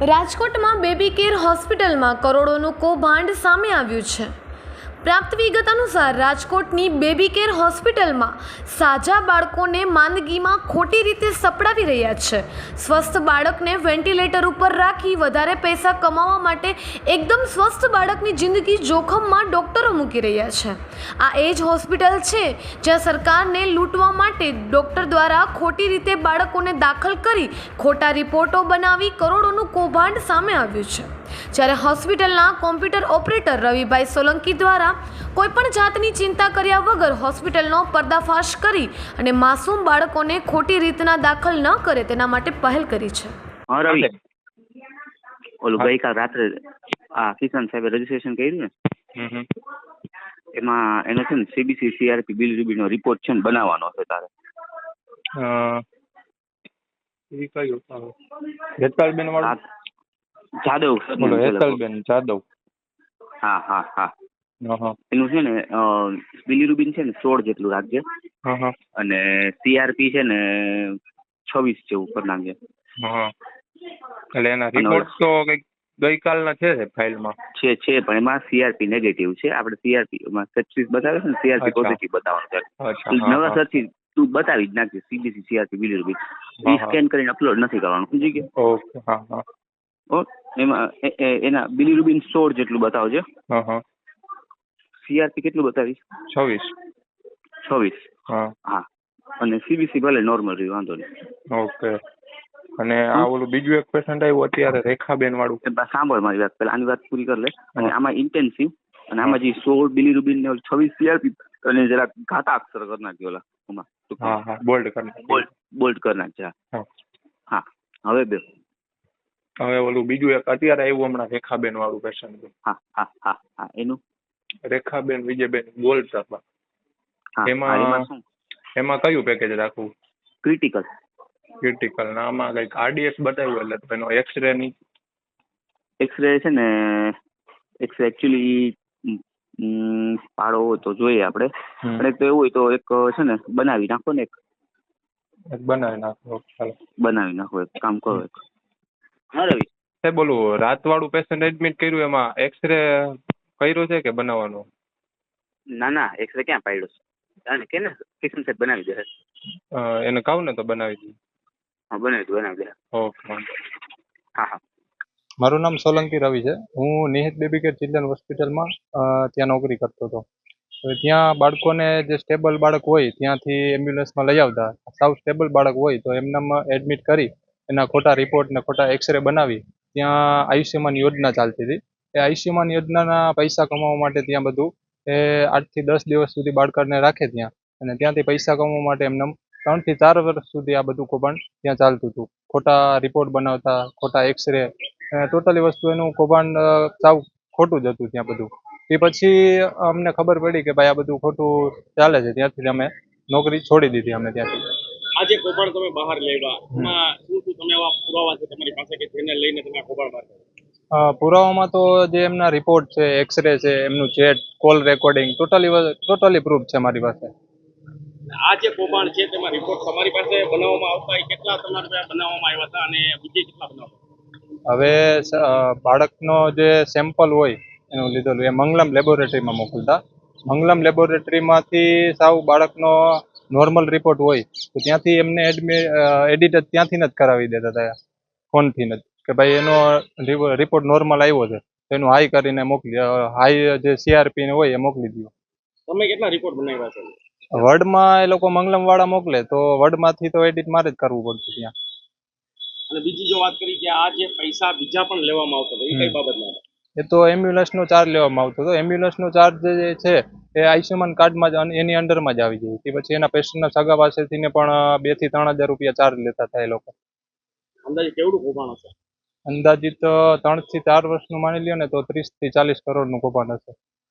રાજકોટમાં baby care હોસ્પિટલમાં કરોડોનું કૌભાંડ સામે આવ્યું છે. પ્રાપ્ત વિગત અનુસાર રાજકોટની બેબી કેર હોસ્પિટલમાં સાજા બાળકોને માંદગીમાં ખોટી રીતે સપડાવી રહ્યા છે. સ્વસ્થ બાળકને વેન્ટિલેટર ઉપર રાખી વધારે પૈસા કમાવા માટે એકદમ સ્વસ્થ બાળકની જિંદગી જોખમમાં ડૉક્ટરો મૂકી રહ્યા છે. આ એ જ હોસ્પિટલ છે જ્યાં સરકારને લૂંટવા માટે ડૉક્ટર દ્વારા ખોટી રીતે બાળકોને દાખલ કરી ખોટા રિપોર્ટો બનાવી કરોડોનું કૌભાંડ સામે આવ્યું છે. જ્યારે હોસ્પિટલના કોમ્પ્યુટર ઓપરેટર રવિભાઈ સોલંકી દ્વારા કોઈપણ જાતની ચિંતા કર્યા વગર હોસ્પિટલનો પર્દાફાશ કરી અને માસૂમ બાળકોને ખોટી રીતના દાખલ ન કરે તેના માટે પહેલ કરી છે. હા રવિ. ઓલું ગઈકાલ રાત્રે આ કિશન સાહેબે રજીસ્ટ્રેશન કર્યું ને. એમાં એનો છે ને સીબીસી સીઆરપી બિલ રૂબીનો રિપોર્ટ છે ને બનાવવાનો છે તારે. કયું? વાળું? જાદવ બોલો. હેતલબેન જાદવ. હા હા હા. એનું છે ને બિલીરુબિન છે ને સોળ જેટલું રાખજે. અને સીઆરપી છે ને છવ્વીસ જેવું કરી નાખજે. એટલે એના રિપોર્ટ તો કંઈક ગઈકાલના છે ફાઇલમાં. છે છે પણ એમાં સીઆરપી નેગેટિવ છે. આપણે સીઆરપી માં સચીસ બતાવે છે ને સીઆરપી. પોઝિટિવ બતાવવાનું છે. નવા હા. તું બતાવી જ નાખજે સીબીસી સીઆરપી બિલીરુબિન સ્કેન કરીને અપલોડ નથી કરવાનું સમજી ગયો? ઓકે હા હા. એમાં એના બિલીરુબિન સોળ જેટલું બતાવજો. સીઆરપી કેટલું બતાવીશ? છવ્વીસ. છવ્વીસ? હા. અને સીબીસી ભલે નોર્મલ રહ્યું વાંધો નહીં. ઓકે. અને આ ઓલું બીજું એક પેશન્ટ આવ્યું અત્યારે રેખાબેન વાળું. સાંભળ મારી વાત પેલા આની વાત પૂરી કરી લે. અને આમાં ઇન્ટેન્સિવ અને આમાં જે સોળ બિલીરુબિન ને છવ્વીસ સીઆરપી અને જરા ઘાતા અક્ષર કરી નાખજો ઓલા આમાં હા હા બોલ્ડ કરી બોલ્ડ બોલ્ડ કરી. હા. હા હવે બે. હવે ઓલું બીજું એક અત્યારે આવ્યું હમણાં રેખાબેન વાળું પેશન્ટ હા હા હા હા એનું? રેખાબેન વિજયબેન ગોલ્ડ સભા એમાં- એમાં કયું પેકેજ રાખવું? ક્રિટિકલ ક્રિટિકલ ના આમાં કંઈક આરડીએસ બતાવ્યું એટલે તો એનો એક્સરે ની. એક્સરે છે ને એક્સરે એકચ્યુઅલી પાડો હોય તો જોઈએ આપણે. અને તો એવું હોય તો એક છે ને બનાવી નાખો ને એક. બનાવી નાખો બનાવી નાખો એક કામ કરો એક. હા રવિ. સાહેબ ઓલું રાત વાળું પેશન્ટ એડમિટ કર્યું એમાં એક્સરે કર્યો છે કે બનાવવાનો? ના ના એક્સરે ક્યાં પાડ્યો છે? અને કે ને કિશન સાહેબ બનાવી દે? એને કહું ને તો બનાવી દે. હા બનાવી દે બનાવી દે. ઓકે હા હા. મારું નામ સોલંકી રવિ છે. હું નિહિત બેબી કેર ચિલ્ડ્રન હોસ્પિટલમાં ત્યાં નોકરી કરતો હતો. ત્યાં બાળકોને જે સ્ટેબલ બાળક હોય ત્યાંથી એમ્બ્યુલન્સમાં લઈ આવતા. સાવ સ્ટેબલ બાળક હોય તો એમનામાં એડમિટ કરી એના ખોટા રિપોર્ટ ને ખોટા એક્સરે બનાવી, ત્યાં આયુષ્યમાન યોજના ચાલતી હતી. એ આયુષ્યમાન યોજનાના પૈસા કમાવા માટે ત્યાં બધું, એ આઠથી દસ દિવસ સુધી બાળકને રાખે ત્યાં. અને ત્યાંથી પૈસા કમાવા માટે એમને ત્રણથી ચાર વર્ષ સુધી આ બધું કૌભાંડ ત્યાં ચાલતું હતું. ખોટા રિપોર્ટ બનાવતા, ખોટા એક્સરે ટોટલી વસ્તુ એનું કૌભાંડ સાવ ખોટું જ હતું ત્યાં બધું. એ પછી અમને ખબર પડી કે ભાઈ આ બધું ખોટું ચાલે છે. ત્યાંથી અમે નોકરી છોડી દીધી અમે ત્યાંથી. આજે કૌભાંડ તમે બહાર લેવા એમાં શું શું તમે એવા પુરાવા છે તમારી પાસે કે જેને લઈને તમે કૌભાંડ બહાર પુરાવામાં તો જે એમના રિપોર્ટ છે એક્સરે છે એમનું chat call recording totally totally proof છે મારી પાસે. આ જે કૌભાંડ છે તેમાં રિપોર્ટ તમારી પાસે બનાવવામાં આવતા એ કેટલા તમારે પાસે બનાવવામાં આવ્યા હતા અને બીજે કેટલા બનાવવા હવે બાળકનો જે સેમ્પલ હોય એનું લીધેલું એ મંગલમ લેબોરેટરીમાં મોકલતા. મંગલમ લેબોરેટરીમાંથી સાવ બાળકનો નોર્મલ રિપોર્ટ હોય તો ત્યાંથી એમને એડિટ ત્યાંથી જ કરાવી દેતા હતા ફોનથી જ. કે ભાઈ એનો રિપોર્ટ નોર્મલ આવ્યો છે તો એનું હાઈ કરીને મોકલી હાઈ જે સીઆરપી ને હોય એ મોકલી દો તમે કેટલા રિપોર્ટ બનાવ્યા છે? વર્ડમાં એ લોકો મંગલમ વાળા મોકલે તો વર્ડમાંથી તો એડિટ મારે જ કરવું પડતું ત્યાં. અને બીજી જો વાત કરી કે આ જે પૈસા બીજા પણ લેવામાં આવતો હતા એ કઈ બાબતમાં? એ તો એમ્બ્યુલન્સનો ચાર્જ લેવામાં આવતો હતો. એમ્બ્યુલન્સનો ચાર્જ જે છે એ આયુષ્યમાન કાર્ડમાં જ એની અંડરમાં જ આવી જાય. તે પછી એના પેશન્ટના સગા પાસેથી ને પણ બેથી ત્રણ હજાર રૂપિયા ચાર્જ લેતા થાય એ લોકો. અંદાજે કેવડું કૌભાંડ હશે? અંદાજિત ત્રણથી ચાર વર્ષનું માની લ્યો ને તો ત્રીસથી ચાલીસ કરોડનું કૌભાંડ હશે.